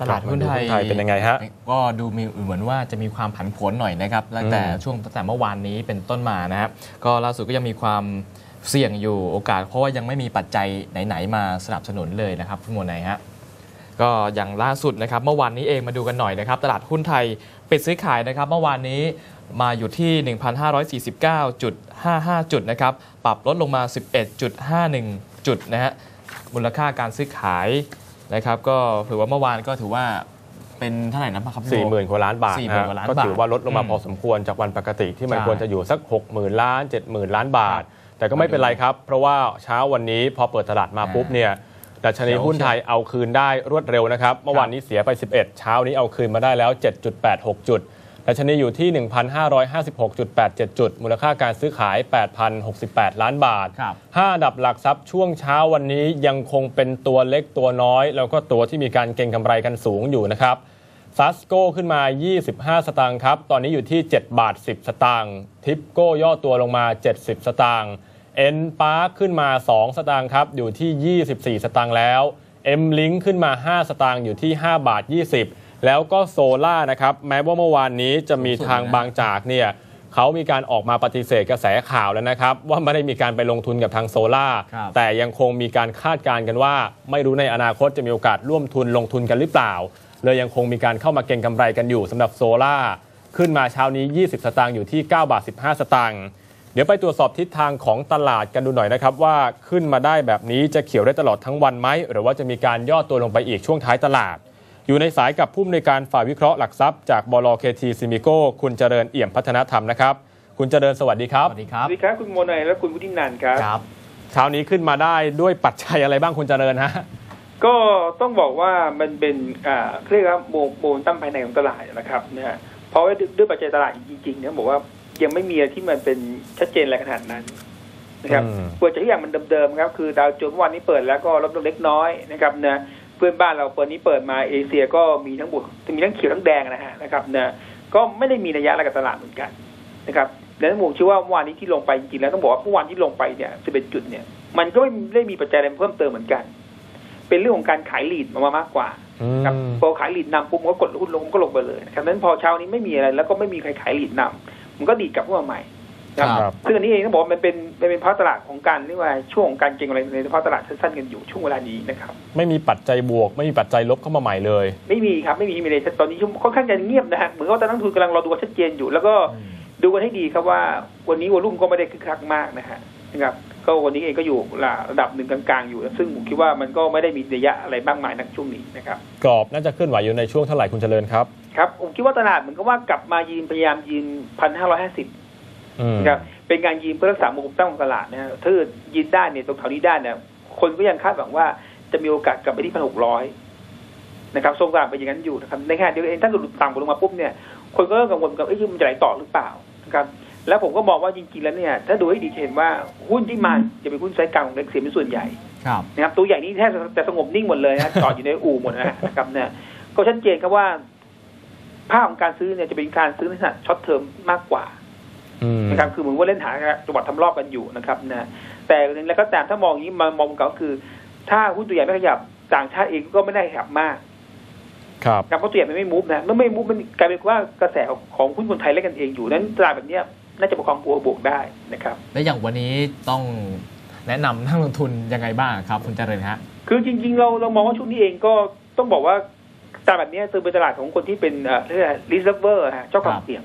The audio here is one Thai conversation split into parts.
ตลาดหุ้นไทยไทยเป็นยังไงฮะก็ดูมีเหมือนว่าจะมีความผันผวนหน่อยนะครับตั้งแต่ช่วงตั้งแต่เมื่อวานนี้เป็นต้นมานะครับก็ล่าสุดก็ยังมีความเสี่ยงอยู่โอกาส เพราะว่ายังไม่มีปัจจัยไหนๆมาสนับสนุนเลยนะครับคุณหมวดไหนฮะก็อย่างล่าสุดนะครับเมื่อวานนี้เองมาดูกันหน่อยนะครับ ตลาดหุ้นไทยปิดซื้อขายนะครับ เมื่อวานนี้มาอยู่ที่ 1,549.55 จุดนะครับ ปรับลดลงมา 11.51 จุดนะฮะมูลค่าการซื้อขาย นะครับก็ถือว่าเมื่อวานก็ถือว่าเป็นเท่าไหร่นะครับพี่โบสี่หมื่นกว่าล้านบาท40,000นะกว่าล้านก็ถือว่าลดลงมาอืมพอสมควรจากวันปกติที่มันใช่ควรจะอยู่สัก 6 0,000 ล้าน 70,000 ล้านบาทครับแต่ก็ไม่เป็นไรครับ เพราะว่าเช้าวันนี้พอเปิดตลาดมาอ่าปุ๊บเนี่ยดัชนีเดี๋ยวหุ้นไทยเอาคืนได้รวดเร็วนะครับ เมื่อวานนี้เสียไป 11 เช้านี้เอาคืนมาได้แล้ว 7.86 จุด ดัชนีอยู่ที่ 1,556.87 จุด มูลค่าการซื้อขาย 8,068 ล้านบาทครับห้าอันดับหลักทรัพย์ช่วงเช้าวันนี้ยังคงเป็นตัวเล็กตัวน้อย แล้วก็ตัวที่มีการเก็งกำไรกันสูงอยู่นะครับซัสโก้ขึ้นมา 25 สตางค์ครับ ตอนนี้อยู่ที่ 7 บาท 10 สตางค์ทิปโก้ย่อตัวลงมา 70 สตางค์เอ็นปาร์คขึ้นมา 2 สตางค์ครับ อยู่ที่ 24 สตางค์แล้วเอ็มลิงขึ้นมา 5 สตางค์อยู่ที่ 5 บาท 20 แล้วก็โซล่านะครับแม้ว่าเมื่อวานนี้จะมีทางบางจากเนี่ยเขามีการออกมาปฏิเสธกระแสข่าวแล้วนะครับ ว่าไม่ได้มีการไปลงทุนกับทางโซล่าครับแต่ยังคงมีการคาดการณ์กันว่า ไม่รู้ในอนาคตจะมีโอกาสร่วมทุนลงทุนกันหรือเปล่า เลยยังคงมีการเข้ามาเก็งกำไรกันอยู่สำหรับโซล่าขึ้นมาเช้านี้ 20 สตางค์อยู่ที่ 9 บาท 15 สตางค์เดี๋ยวไปตรวจสอบทิศทางของตลาดกันดูหน่อยนะครับ ว่าขึ้นมาได้แบบนี้จะเขียวได้ตลอดทั้งวันไหมหรือว่าจะมีการย่อตัวลงไปอีกช่วงท้ายตลาด อยู่ในสายกับผู้อำนวยการฝ่ายวิเคราะห์หลักทรัพย์จากบลเคทีซิมิโกคุณเจริญเอี่ยมพัฒนธรรมนะครับ คุณเจริญสวัสดีครับ สวัสดีครับ สวัสดีครับคุณโมนัยและคุณวุฒินันท์ครับครับเช้านี้ขึ้นมาได้ด้วยปัจจัยอะไรบ้างคุณเจริญฮะก็ต้องบอกว่ามันเป็นอ่าเรียกว่าโมโมตั้มภายในของตลาดนะครับนะฮะเพราะว่าด้วยด้วยปัจจัยตลาดจริงๆเนี่ยบอกว่ายังไม่มีอะไรที่มันเป็นชัดเจนอะไรขนาดนั้นนะครับอืมเปิดจากทุกอย่างมันเดิมๆครับคือดาวโจนส์เมื่อวานนี้เปิดแล้วก็ลดลงเล็กน้อยนะครับนะ เพื่อนบ้านเราเปิดนี้เปิดมาเอเชียก็มีทั้งบวกมีทั้งเขียวทั้งแดงนะฮะนะครับนะก็ไม่ได้มีนัยยะอะไรกับตลาดเหมือนกันนะครับดังนั้นผมเชื่อว่าเมื่อวานนี้ที่ลงไปจริงๆแล้วต้องบอกว่าเมื่อวานที่ลงไปเนี่ย11จุดเนี่ย มันก็ไม่ได้มีปัจจัยอะไรเพิ่มเติมเหมือนกัน เป็นเรื่องของการขายลีดมามากกว่าครับพอขายลีดนำปุ๊บมันก็กดหุ้นลงมันก็ลงไปเลยนะครับดังนั้นพอเช้านี้ไม่มีอะไรแล้วก็ไม่มีใครขายลีดนำมันก็ดีดกลับขึ้นมาใหม่ นะครับครับซึ่งอันนี้เองต้องบอกว่ามันเป็นมันเป็นภาพตลาดของการเรียกว่าช่วงของการเก็งอะไรในภาพตลาดสั้นๆกันอยู่ช่วงเวลานี้นะครับ ไม่มีปัจจัยบวก ไม่มีปัจจัยลบเข้ามาใหม่เลย ไม่มีครับไม่มีไม่เลยตอนนี้ค่อนข้างจะเงียบนะฮะเหมือนว่าตอนนักลงทุนกำลังรอดูว่าชัดเจนอยู่ แล้วก็ดูกันให้ดีครับว่าวันนี้วอลุ่มก็ไม่ได้คึกคักมากนะฮะนะครับก็วันนี้เองก็อยู่ระดับหนึ่งกลางๆอยู่ ซึ่งผมคิดว่ามันก็ไม่ได้มีนัยยะอะไรมากมายนักช่วงนี้นะครับกรอบน่าจะเคลื่อนไหวอยู่ในช่วงเท่าไหร่คุณเจริญครับครับผมคิดว่าตลาดเหมือนกับว่ากลับมายืนพยายามยืนพันห้าร้อยห้าสิบอืม นะครับเป็นการยืนเพื่อรักษามุมตั้งของตลาดนะฮะถ้าเกิดยืนได้เนี่ยตรงแถวนี้ได้เนี่ยคนก็ยังคาดหวังว่าจะมีโอกาสกลับไปที่พันหกร้อยนะครับทรงตลาดเป็นอย่างนั้นอยู่นะครับในขณะเดียวกันเองถ้าหลุดต่ำกว่าลงมาปุ๊บเนี่ย คนก็เริ่มกังวลกับเอ้ยมันจะไหลต่อหรือเปล่านะครับแล้วผมก็มองว่าจริงๆแล้วเนี่ย ถ้าดูให้ดีจะเห็นว่าหุ้นที่มาจะเป็นหุ้นไซส์กลางของเล็กเสียเป็นส่วนใหญ่ครับนะครับตัวใหญ่นี่แทบจะสงบนิ่งหมดเลยนะจอดอยู่ในอู่หมดนะครับเนี่ยก็ชัดเจนครับว่า ภาพของการซื้อเนี่ยจะเป็นการซื้อในลักษณะช็อตเทอมมากกว่าอืม นะครับคือเหมือนว่าเล่นหาจังหวัดทำรอบกันอยู่นะครับนะแต่แล้วก็แต่ถ้ามองอย่างนี้มามองก็คือ ถ้าหุ้นตัวใหญ่ไม่ขยับต่างชาติเองก็ไม่ได้ขยับมาก ครับครับเพราะตัวใหญ่มันไม่มูฟนะเมื่อไม่มูฟมันกลายเป็นว่ากระแสของหุ้นคนไทยเล่นกันเองอยู่นั้นตลาดแบบเนี้ยน่าจะประคองตัวบวกได้นะครับ และอย่างวันนี้ต้องแนะนำนักลงทุนยังไงบ้างครับ คุณเจริญฮะคือจริง ๆ เราเรามองว่าช่วงนี้เองก็ต้องบอกว่าตลาดแบบเนี้ยคือเป็นตลาดของคนที่เป็นเอ่อเรียกว่ารีเซิร์ฟเวอร์ฮะเจ้าความครับเสี่ยง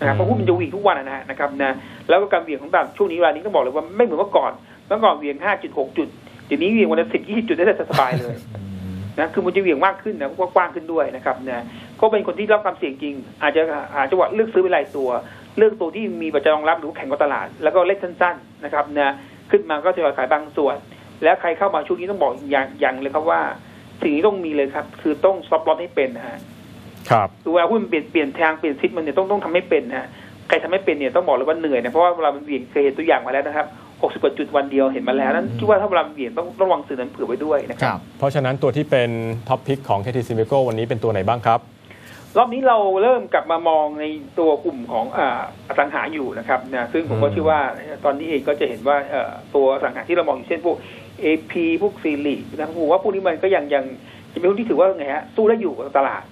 นะครับเพราะหุ้นมันจะวิ่งทุกวันนะฮะนะครับนะแล้วก็การเหวี่ยงของตลาดช่วงนี้เวลานี้ต้องบอกเลยว่าไม่เหมือนเมื่อก่อนเมื่อก่อนเหวี่ยง5จุด6จุดเดี๋ยวนี้เหวี่ยงวันละ10 20จุดได้สบายเลยนะคือมันจะเหวี่ยงมากขึ้นนะกว้างขึ้นด้วยนะครับนะก็เป็นคนที่รับความเสี่ยงจริง อาจจะหาจังหวะเลือกซื้อเป็นรายตัว เลือกตัวที่มีปัจจัยรองรับหรือแข่งกับตลาด แล้วก็เล่นสั้นๆนะครับนะขึ้นมาก็จะขายบางส่วน แล้วใครเข้ามาช่วงนี้ต้องบอกอย่างอย่างเลยครับว่าสิ่งที่ต้องมีเลยครับ คือต้องซับลอตให้เป็นนะฮะ ครับคือเวลาหุ้นเปลี่ยนเปลี่ยนทางเปลี่ยนทิศมันเนี่ยต้องต้องทำให้เป็นนะฮะใครทำไม่เป็นเนี่ยต้องบอกเลยว่าเหนื่อยนะเพราะว่าเวลามันเหวี่ยงเคยเห็นตัวอย่างมาแล้วนะครับ60กว่าจุดวันเดียวเห็นมาแล้วนั้นคิดว่าถ้าเวลามันเหวี่ยงต้องต้องระวังสื่อนั้นเผื่อไว้ด้วยนะคครับรับเพราะฉะนั้นตัวที่เป็นท็อปพิกของ KT s i m i c o วันนี้เป็นตัวไหนบ้างครับรอบนี้เราเริ่มกลับมามองในตัวกลุ่มของอ่าอสังหาอยู่นะครับนะซึ่งผมก็อืมเชื่อว่าตอนนี้เองก็จะเห็นว่าเอ่อตัวอสังหาที่เรามองอยู่เช่นพวก AP พวกซีรีนะครับผมว่าพวกนี้มันก็ยังยังจะเป็นหุ้นที่ถือว่าไงฮะสู้ได้อยู่กับตลาด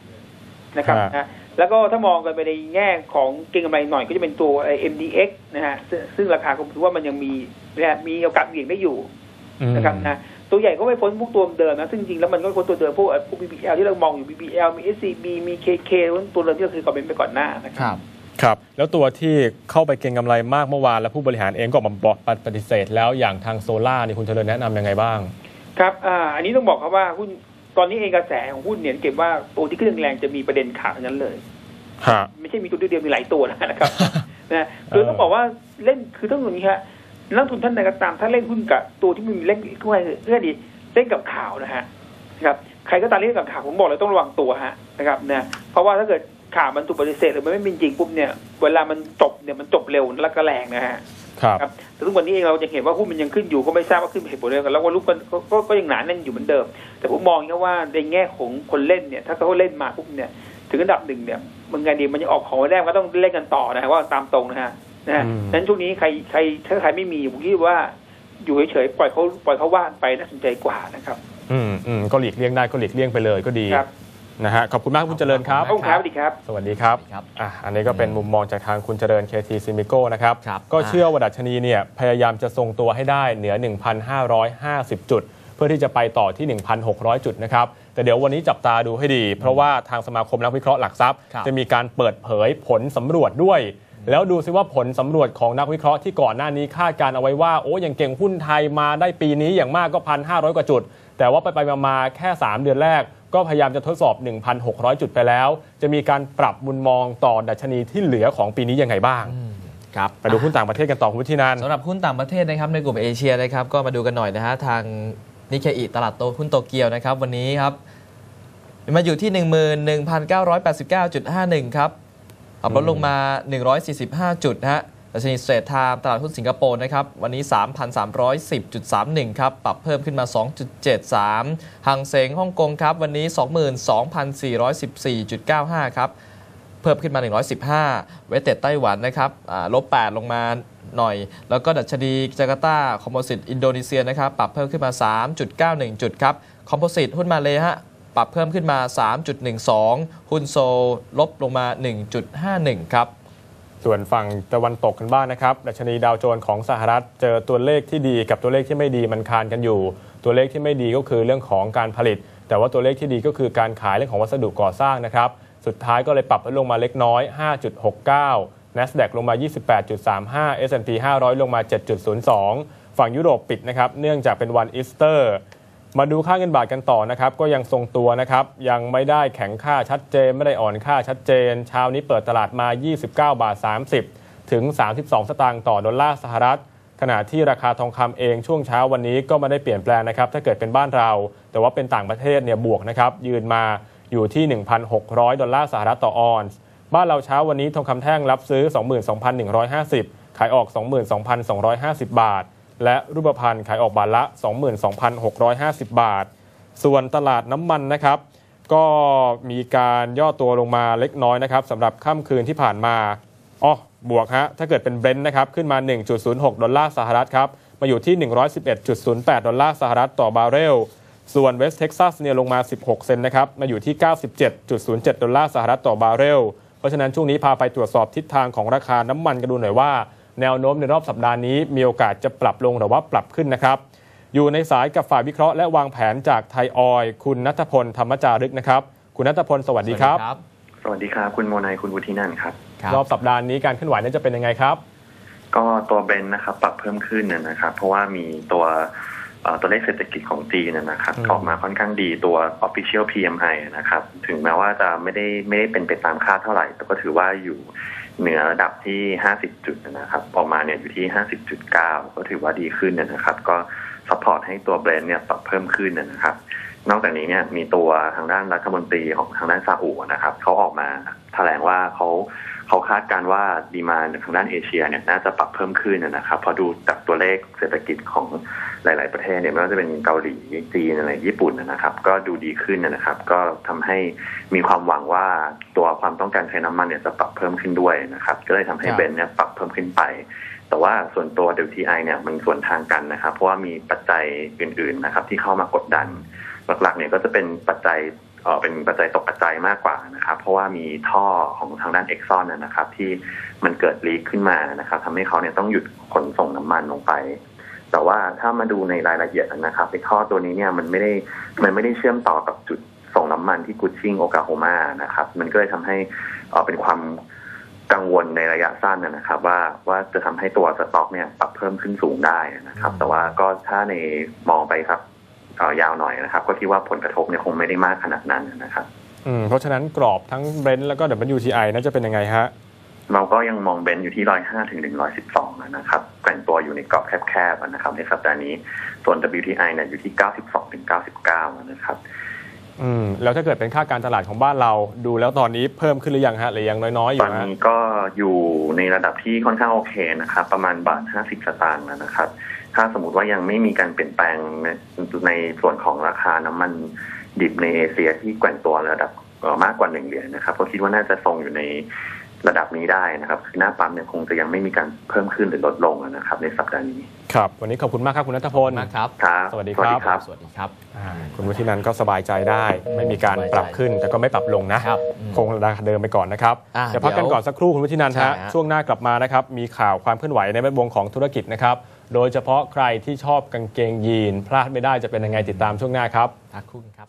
นะครับฮะนะแล้วก็ถ้ามองกันไปในแง่ของเก็งกำไรหน่อยก็จะเป็นตัวไอ้ MDX นะฮะซึ่งซึ่งราคาผมถือว่ามันยังมีนะฮะมีโอกาสเบี่ยงได้อยู่อืมนะครับนะตัวใหญ่ก็ไม่พ้นพวกตัวเดิมนะซึ่งจริงๆแล้วมันก็ไม่พ้นตัวเดิมพวกพวก BBL ที่เรามองอยู่ BBL มี SCB มี KK ตัวเดิมที่เราเคยคอมเมนต์ไปก่อนหน้านะคครับรับครับ แล้วตัวที่เข้าไปเก็งกำไรมากเมื่อวาน แล้วผู้บริหารเองก็ออกมาบอกปฏิเสธ แล้วอย่างทางโซล่านี่คุณเจริญแนะนำยังไงบ้าง ครับอ่าอันนี้ต้องบอกครับว่าหุ้น ตอนนี้เองกระแสของหุ้นเนี่ยเก็บว่าตัวที่ขึ้นแรงๆจะมีประเด็นข่าวทั้งนั้นเลยฮะไม่ใช่มีตัวเดียวมีหลายตัวนะครับนะคือต้องบอกว่าเล่นคือต้องอย่างนี้ฮะนักลงทุนท่านใดก็ตามถ้าเล่นหุ้นกับตัวที่มีเล่นก็ให้เล่นดีเล่นกับข่าวนะฮะนะครับใครก็ตามเล่นกับข่าวผมบอกเลยต้องระวังตัวฮะนะครับนะเพราะว่าถ้าเกิดข่าวมันถูกปฏิเสธหรือมันไม่เป็นจริงปุ๊บเนี่ย เวลามันจบเนี่ยมันจบเร็วและก็แรงนะฮะ ครับครับแต่ทุกวันนี้เองเราจะเห็นว่าหุ้นมันยังขึ้นอยู่ก็ไม่ทราบว่าขึ้นเหตุผลอะไรกันแล้วว่าลูกก็ก็ก็ก็ยังหนาแน่นอยู่เหมือนเดิม แต่ผมมองแค่ว่าในแง่ของคนเล่นเนี่ย ถ้าเขาเล่นมาปุ๊บเนี่ยถึงระดับหนึ่งเนี่ยมันไงดีมันจะออกของแรกก็ต้องเล่นกันต่อนะฮะว่าตามตรงนะฮะนะฮะอืมนั้นช่วงนี้ใครใครถ้าใครไม่มีผมคิดว่าอยู่เฉยๆปล่อยเขาปล่อยเขาว่างไปน่าสนใจกว่านะครับ อืมอืมก็หลีกเลี่ยงได้ก็หลีกเลี่ยงไปเลยก็ดีครับ นะฮะขอบคุณมากคุณเจริญครับ ขอบคุณครับสวัสดีครับ สวัสดีครับครับอะอันนี้ก็เป็นมุมมองจากทางคุณเจริญ KT s i m i c o นะครับ ครับก็เชื่อว่าดัชนีเนี่ยพยายามจะทรงตัวให้ได้เหนือ 1,550 จุด เพื่อที่จะไปต่อที่ 1,600 จุดนะครับ แต่เดี๋ยววันนี้จับตาดูให้ดี เพราะว่าทางสมาคมนักวิเคราะห์หลักทรัพย์ ครับ จะมีการเปิดเผยผลสำรวจด้วย แล้วดูซิว่าผลสำรวจของนักวิเคราะห์ที่ก่อนหน้านี้คาดการเอาไว้ว่าโอ้ยังเก่งหุ้นไทยมาได้ปีนี้อย่างมากก็1,500กว่าจุด แต่ว่าไปไปๆมาๆแค่ 3 เดือนแรก ก็พยายามจะทดสอบ 1,600 จุดไปแล้ว จะมีการปรับมุมมองต่อดัชนีที่เหลือของปีนี้ยังไงบ้างครับไปดูหุ้นต่างประเทศกันต่อคุณวุฒินันท์สำหรับหุ้นต่างประเทศนะครับในกลุ่มเอเชียนะครับก็มาดูกันหน่อยนะฮะทางนิเคอิตลาดโตหุ้นโตเกียวนะครับวันนี้ครับมาอยู่ที่ 11,989.51 ครับปรับลดลงมา 145 จุดนะฮะดั ชนีเตรทไทม์ตลาดหุ้นสิงคโปร์นะครับวันนี้ 3,310.31 ครับ ปรับเพิ่มขึ้นมา 2.73หังเสงฮ่องกงครับ วันนี้ 22,414.95 ครับ เพิ่มขึ้นมา 115 เวสเต็ดไต้หวันนะครับลบ 8 ลงมาหน่อย แล้วก็ดัชนีจาการ์ตาคอมโพสิตอินโดนีเซียนะครับปรับเพิ่มขึ้นมา 3.91 จุดครับคอมโพสิตหุ้นมาเลยฮะปรับเพิ่มขึ้นมา 3.12 หุ้นโซลลบลงมา 1.51 ครับ ส่วนฝั่งตะวันตกกันบ้างนะครับ ดัชนีดาวโจนส์ของสหรัฐ เจอตัวเลขที่ดีกับตัวเลขที่ไม่ดีมันคานกันอยู่ ตัวเลขที่ไม่ดีก็คือเรื่องของการผลิต แต่ว่าตัวเลขที่ดีก็คือการขายเรื่องของวัสดุก่อสร้างนะครับ สุดท้ายก็เลยปรับลดลงมาเล็กน้อย 5.69 NASDAQ ลงมา 28.35 S&P 500 ลงมา 7.02 ฝั่งยุโรปปิดนะครับ เนื่องจากเป็นวันอีสเตอร์ มาดูค่าเงินบาทกันต่อนะครับ ก็ยังทรงตัวนะครับ ยังไม่ได้แข็งค่าชัดเจน ไม่ได้อ่อนค่าชัดเจน เช้านี้เปิดตลาดมา 29 บาท 30 ถึง 32 สตางค์ต่อดอลลาร์สหรัฐ ขณะที่ราคาทองคำเองช่วงเช้าวันนี้ก็ไม่ได้เปลี่ยนแปลงนะครับ ถ้าเกิดเป็นบ้านเรา แต่ว่าเป็นต่างประเทศเนี่ยบวกนะครับ ยืนมาอยู่ที่ 1,600 ดอลลาร์สหรัฐต่อออนซ์ บ้านเราเช้าวันนี้ทองคำแท่งรับซื้อ 22,150 ขายออก 22,250 บาท และรูปพรรณขายออกบาทละ 22,650 บาท ส่วนตลาดน้ำมันนะครับก็มีการย่อตัวลงมาเล็กน้อยนะครับสำหรับค่ำคืนที่ผ่านมาอ๋อบวกฮะถ้าเกิดเป็นเบรนท์นะครับขึ้นมา 1.06 ดอลลาร์สหรัฐครับมาอยู่ที่ 111.08 ดอลลาร์สหรัฐต่อบาร์เรล ส่วนเวสต์เท็กซัสเนี่ยลงมา 16 เซนนะครับมาอยู่ที่ 97.07 ดอลลาร์สหรัฐต่อบาร์เรล เพราะฉะนั้นช่วงนี้พาไปตรวจสอบทิศทางของราคาน้ำมันกันดูหน่อยว่า แนวโน้มในรอบสัปดาห์นี้มีโอกาสจะปรับลงหรือว่าปรับขึ้นนะครับ อยู่ในสายกับฝ่ายวิเคราะห์และวางแผนจากไทยออยล์คุณนัทพลธรรมจารึกนะครับ คุณนัทพลสวัสดีครับ สวัสดีครับ คุณโมนายคุณวุฒินันท์ครับครับ รอบสัปดาห์นี้การเคลื่อนไหวนั้นจะเป็นยังไงครับ ก็ตัวเบรนท์นะครับปรับเพิ่มขึ้นนะนะครับ เพราะว่ามีตัวเอ่อตัวเลขเศรษฐกิจของจีนนะนะครับอืมออกมาค่อนข้างดีตัว official PMI นะครับ ถึงแม้ว่าจะไม่ได้ไม่ได้เป็นไปตามคาดเท่าไหร่ แต่ก็ถือว่าอยู่ เหนือระดับที่ 50 จุดนะครับ ออกมาเนี่ยอยู่ที่ 50.9 ก็ถือว่าดีขึ้นนะครับ ก็สปอร์ตให้ตัวเบรนด์เนี่ยปรับเพิ่มขึ้นนะครับ นอกจากนี้เนี่ยมีตัวทางด้านรัฐมนตรีของทางด้านซาอุนะครับเขาออกมาแถลงว่าเขา เขาคาดการณ์ว่าดีมานทางด้านเอเชียเนี่ยน่าจะปรับเพิ่มขึ้นนะครับพอดูจากตัวเลขเศรษฐกิจของหลาย ๆ ประเทศเนี่ยไม่ว่าจะเป็นเกาหลีจีนอะไรญี่ปุ่นนะครับ ก็ดูดีขึ้นนะครับ ก็ทำให้มีความหวังว่าตัวความต้องการใช้น้ำมันเนี่ยจะปรับเพิ่มขึ้นด้วยนะครับ ก็เลยทำให้ครับเบนซ์เนี่ยปรับเพิ่มขึ้นไป แต่ว่าส่วนตัว WTI เนี่ยมันส่วนทางกันนะครับ เพราะว่ามีปัจจัยอื่น ๆ นะครับ ที่เข้ามากดดันหลัก ๆ เนี่ยก็จะเป็นปัจจัย เป็นปัจจัยตกปัจจัยมากกว่านะครับ เพราะว่ามีท่อของทางด้านเอ็กซอนนะครับ ที่มันเกิดลีกขึ้นมานะครับทำให้เขาเนี่ยต้องหยุดขนส่งน้ำมันลงไป แต่ว่าถ้ามาดูในรายละเอียดนะครับไอ้ท่อตัวนี้เนี่ยมันไม่ได้มันไม่ได้เชื่อมต่อกับจุดส่งน้ำมันที่กุชชิงโอกาโฮมานะครับ มันก็เลยทำให้เป็นความกังวลในระยะสั้นนะครับ ว่าว่าจะทำให้ตัวสต็อกเนี่ยปรับเพิ่มขึ้นสูงได้นะครับ แต่ว่าก็ถ้าในมองไปครับ ยาวหน่อยนะครับ ก็คิดว่าผลกระทบเนี่ยคงไม่ได้มากขนาดนั้นนะครับอืมเพราะฉะนั้นกรอบทั้งเบรนท์แล้วก็ WTI น่าจะเป็นยังไงฮะเราก็ยังมองเบนซ์อยู่ที่ร้อยห้าถึงหนึ่งร้อยสิบสองนะครับแกว่งตัวอยู่ในกรอบแคบๆนะครับ ในสัปดาห์นี้ ส่วน WTI เนี่ยอยู่ที่เก้าสิบสองถึงเก้าสิบเก้านะครับ อืม แล้วถ้าเกิดเป็นค่าการตลาดของบ้านเราดูแล้วตอนนี้เพิ่มขึ้นหรือยังฮะหรือยังน้อยๆอตยู่อนฮะนี้ก็อยู่ในระดับที่ค่อนข้างโอเคนะครับ ประมาณบาทห้าสิบสตางค์นะครับ ถ้าสมมติว่ายังไม่มีการเปลี่ยนแปลงในในส่วนของราคาน้ำมันดิบในเอเชียที่แกว่งตัวระดับเอ่อมากกว่าหนึ่งเหรียญนะครับก็คิดว่าน่าจะทรงอยู่ในระดับนี้ได้นะครับคือหน้าปั๊มเนี่ยคงจะยังไม่มีการเพิ่มขึ้นหรือลดลงนะครับ ในสัปดาห์นี้ครับ วันนี้ขอบคุณมากครับคุณนัทพลมากครับครับสวัสดีครับครับสวัสดีครับอ่าคุณวุฒินันท์ก็สบายใจได้ ไม่มีการปรับขึ้นแต่ก็ไม่ปรับลงนะครับอืมคงราคาเดิมไปก่อนนะครับอ่าเดี๋ยวพักกันก่อนสักครู่คุณวุฒินันท์ใช่ฮะฮะช่วงหน้ากลับมานะครับมีข่าวความเคลื่อนไหวในแวดวงของธุรกิจนะครับ โดยเฉพาะใครที่ชอบกางเกงยีน พลาดไม่ได้จะเป็นยังไงติดตามช่วงหน้าครับทักคุณครับ